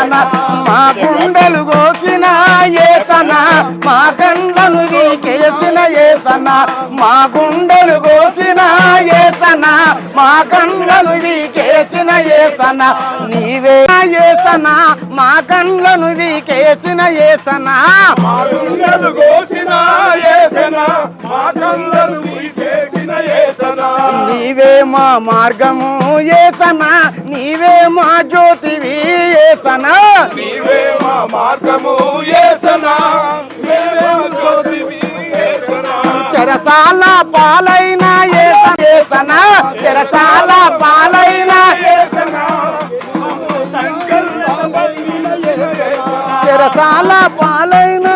మా గుండెలు కోసిన ఏసన మా కండ్లను వీకేసిన ఏసన మా గుండెలు కోసిన ఏసన మా కండ్లను వీకేసిన ఏసన నీవే ఏసన మా కండ్లను వీకేసిన ఏసన మా గుండెలు కోసిన ఏసన మా కళ్ళను చేసిన నీవే మా మార్గము ఏసన నీవే మా జ్యోతివి ఏసన నీవే మా మార్గము ఏసన నీవే మా జ్యోతివి ఏసన చెరసాల పాలైన ఏస- ఏసన చెరసాల పాలైన చెరసాల పాలైన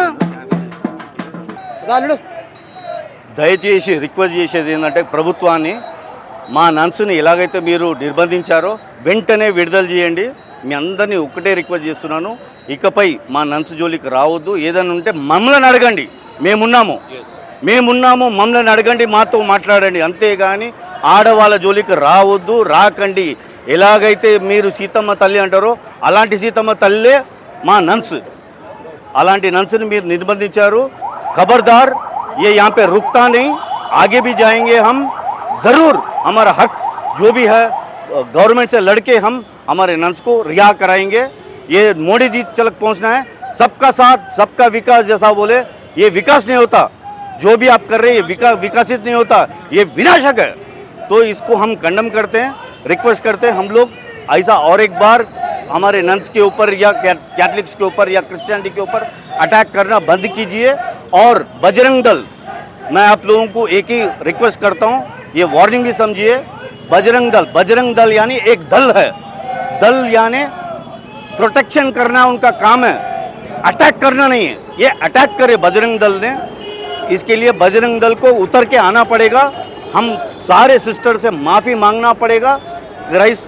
రాలుడు. దయచేసి రిక్వెస్ట్ చేసేది ఏంటంటే ప్రభుత్వాన్ని మా నన్సుని ఎలాగైతే మీరు నిర్బంధించారో వెంటనే విడుదల చేయండి. మీ అందరినీ ఒక్కటే రిక్వెస్ట్ చేస్తున్నాను. ఇకపై మా నన్సు జోలికి రావద్దు. ఏదైనా ఉంటే మమ్మల్ని అడగండి. మేమున్నాము. మేమున్నాము. మమ్మల్ని అడగండి. మాతో మాట్లాడండి. అంతేగాని ఆడవాళ్ళ జోలికి రావద్దు. రాకండి. ఎలాగైతే మీరు సీతమ్మ తల్లి అంటారో అలాంటి సీతమ్మ తల్లే మా నన్స్ అలాంటి నన్సుని మీరు నిర్బంధించారు. ఖబర్దార్. ये यहाँ पे रुकता नहीं। आगे भी जाएँगे हम। ज़रूर हमारा हक जो भी है गवर्नमेंट से लड़के हम हमारे नंस को रिहा कराएँगे। ये मोदी जी तक पहुँचना है। सबका साथ सबका विकास जैसा बोले ये विकास नहीं होता। जो भी आप कर रहे हैं ये विका, विकसित नहीं होता। ये विनाशक है। तो इसको हम कंडम करते हैं रिक्वेस्ट करते हैं हम लोग ऐसा और एक बार हमारे नंस के ऊपर या कैथलिक्स के ऊपर या क्रिश्चियनिटी के ऊपर अटैक करना बंद कीजिए। और बजरंग दल, मैं आप लोगों को एक ही रिक्वेस्ट करता हूँ, ये वार्निंग भी समझिए, बजरंग दल बजरंग दल यानी एक दल है। दल यानी प्रोटेक्शन करना उनका काम है अटैक करना नहीं है। ये अटैक करे बजरंग दल ने, इसके लिए बजरंग दल को उतर के आना पड़ेगा। हम सारे सिस्टर से माफ़ी मांगना पड़ेगा क्राइस्ट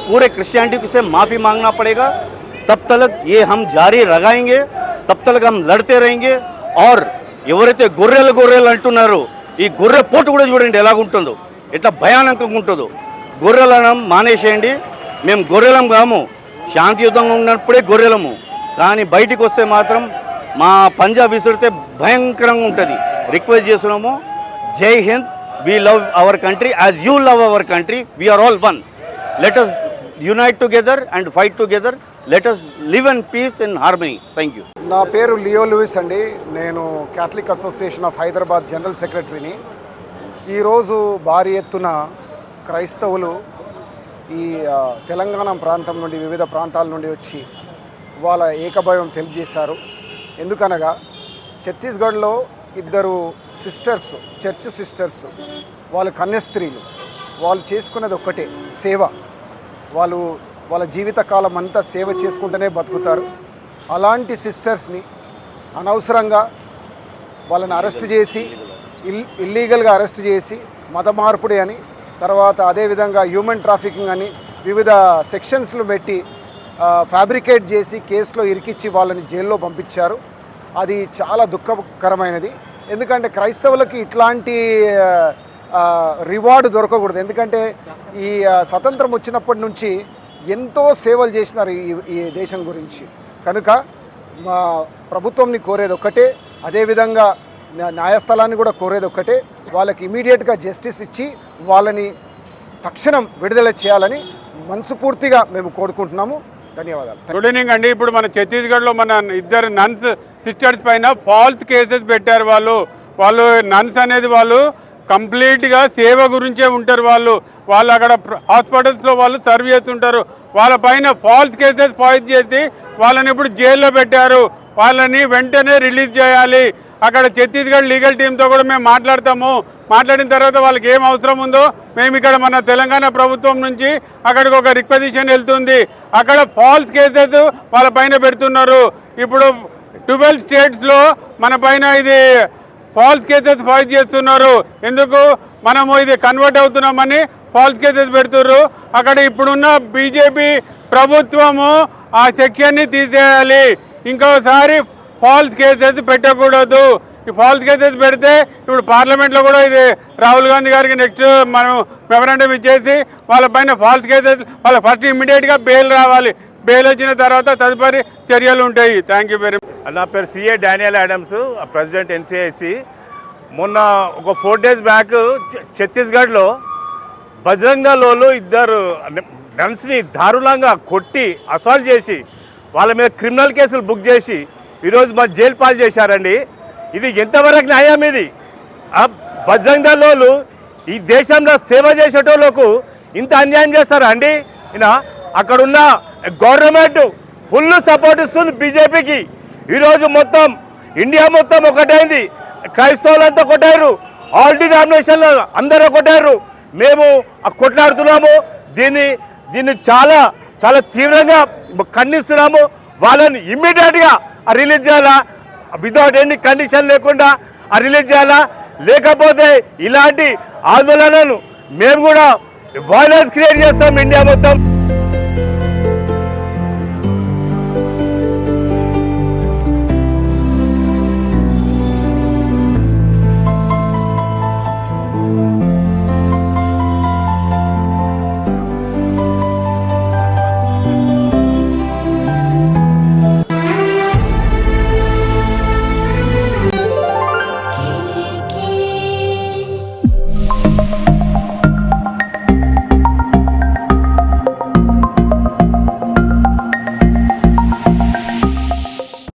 पूरे क्रिश्चियनिटी से माफ़ी मांगना पड़ेगा। तब तक ये हम जारी लगाएँगे तब तक हम लड़ते रहेंगे। ఆర్ ఎవరైతే గొర్రెలు గొర్రెలు అంటున్నారో ఈ గొర్రె పోటు కూడా చూడండి ఎలాగుంటుందో. ఎట్లా భయానకంగా ఉంటుందో. గొర్రెలను మానేసేయండి. మేము గొర్రెలం కాము. శాంతియుతంగా ఉన్నప్పుడే గొర్రెలము. కానీ బయటికి వస్తే మాత్రం మా పంజా విసిరితే భయంకరంగా ఉంటుంది. రిక్వెస్ట్ చేస్తున్నాము. జై Hind. We love our country as you love our country we are all one let unite together and fight together let us live and peace in harmony thank you నా పేరు లియో లూయిస్ అండి. నేను Catholic association of Hyderabad general సెక్రటరీని ఈరోజు భారీ ఎత్తున క్రైస్తవులు ఈ తెలంగాణ ప్రాంతం నుండి వివిధ ప్రాంతాల నుండి వచ్చి వాళ్ళ ఏకభావం తెలియజేశారు. ఎందుకనగా ఛత్తీస్గఢ్లో ఇద్దరు సిస్టర్స్ చర్చ్ సిస్టర్స్ వాళ్ళు కన్యస్త్రీలు వాళ్ళు చేసుకున్నది ఒక్కటే సేవ. వాళ్ళు వాళ్ళ జీవితకాలం అంతా సేవ చేసుకుంటూనే బతుకుతారు. అలాంటి సిస్టర్స్ని అనవసరంగా వాళ్ళని అరెస్ట్ చేసి ఇల్ ఇల్లీగల్గా అరెస్ట్ చేసి మత మార్పుడే అని తర్వాత అదేవిధంగా హ్యూమన్ ట్రాఫికింగ్ అని వివిధ సెక్షన్స్లు పెట్టి ఫ్యాబ్రికేట్ చేసి కేసులో ఇరికిచ్చి వాళ్ళని జైల్లో పంపించారు. అది చాలా దుఃఖకరమైనది. ఎందుకంటే క్రైస్తవులకి ఇట్లాంటి రివార్డు దొరకకూడదు. ఎందుకంటే ఈ స్వతంత్రం వచ్చినప్పటి నుంచి ఎంతో సేవలు చేసినారు ఈ ఈ దేశం గురించి. కనుక మా ప్రభుత్వంని కోరేది ఒక్కటే అదేవిధంగా న్యాయస్థలాన్ని కూడా కోరేది ఒక్కటే వాళ్ళకి ఇమీడియట్గా జస్టిస్ ఇచ్చి వాళ్ళని తక్షణం విడుదల చేయాలని మనస్ఫూర్తిగా మేము కోరుకుంటున్నాము. ధన్యవాదాలు. గుడ్ ఈవినింగ్ అండి. ఇప్పుడు మన ఛత్తీస్గఢ్లో మన ఇద్దరు నన్స్ సిస్టర్స్ పైన ఫాల్స్ కేసెస్ పెట్టారు వాళ్ళు. వాళ్ళు నన్స్ అనేది వాళ్ళు కంప్లీట్గా సేవ గురించే ఉంటారు వాళ్ళు. వాళ్ళు అక్కడ హాస్పిటల్స్లో వాళ్ళు సర్వ్ చేస్తుంటారు. వాళ్ళ పైన ఫాల్స్ కేసెస్ ఫైల్ చేసి వాళ్ళని ఇప్పుడు జైల్లో పెట్టారు. వాళ్ళని వెంటనే రిలీజ్ చేయాలి. అక్కడ ఛత్తీస్గఢ్ లీగల్ టీంతో కూడా మేము మాట్లాడతాము. మాట్లాడిన తర్వాత వాళ్ళకి ఏం అవసరం ఉందో మేము ఇక్కడ మన తెలంగాణ ప్రభుత్వం నుంచి అక్కడికి ఒక రిక్వజిషన్ వెళ్తుంది. అక్కడ ఫాల్స్ కేసెస్ వాళ్ళ పైన పెడుతున్నారు. ఇప్పుడు ట్వెల్వ్ స్టేట్స్లో మన పైన ఇది ఫాల్స్ కేసెస్ ఫైల్ చేస్తున్నారు. ఎందుకు? మనము ఇది కన్వర్ట్ అవుతున్నామని ఫాల్స్ కేసెస్ పెడుతున్నారు అక్కడ ఇప్పుడున్న బీజేపీ ప్రభుత్వము ఆ సెక్షన్ని తీసేయాలి. ఇంకోసారి ఫాల్స్ కేసెస్ పెట్టకూడదు. ఈ ఫాల్స్ కేసెస్ పెడితే ఇప్పుడు పార్లమెంట్లో కూడా ఇది రాహుల్ గాంధీ గారికి నెక్స్ట్ మనం మెమరాండం ఇచ్చేసి వాళ్ళ పైన ఫాల్స్ కేసెస్ వాళ్ళ ఫస్ట్ ఇమ్మీడియట్గా బెయిల్ రావాలి. బెయిల్ వచ్చిన తర్వాత తదుపరి చర్యలు ఉంటాయి. థ్యాంక్ యూ వెరీ నా పేరు CA Daniel Adams president NCIC మొన్న ఒక ఫోర్ డేస్ బ్యాక్ ఛత్తీస్గఢ్లో ఛత్తీస్గఢ్లో బజరంగలోలు ఇద్దరు నన్స్ని దారుణంగా కొట్టి అసాల్ట్ చేసి వాళ్ళ మీద క్రిమినల్ కేసులు బుక్ చేసి ఈరోజు మా జైలు పాలు చేశారండి. ఇది ఎంతవరకు న్యాయం ఇది? బజరంగ లోలు ఈ దేశంలో సేవ చేసేటోళ్ళకు ఇంత అన్యాయం చేస్తారా అండి? ఈయన అక్కడున్న గవర్నమెంట్ ఫుల్ సపోర్ట్ ఇస్తుంది బీజేపీకి. ఈరోజు మొత్తం ఇండియా మొత్తం ఒకటైంది. క్రైస్తవులంతా కొట్టారు. ఆల్ డినామినేషన్లు అందరూ కొట్టారు. మేము కొట్లాడుతున్నాము. దీన్ని దీన్ని చాలా చాలా తీవ్రంగా ఖండిస్తున్నాము. వాళ్ళని ఇమ్మీడియట్గా రిలీజ్ చేయాలా? వితౌట్ ఎనీ కండిషన్ లేకుండా ఆ రిలీజ్ చేయాలా? లేకపోతే ఇలాంటి ఆందోళనలు మేము కూడా వైలెన్స్ క్రియేట్ చేస్తాం ఇండియా మొత్తం.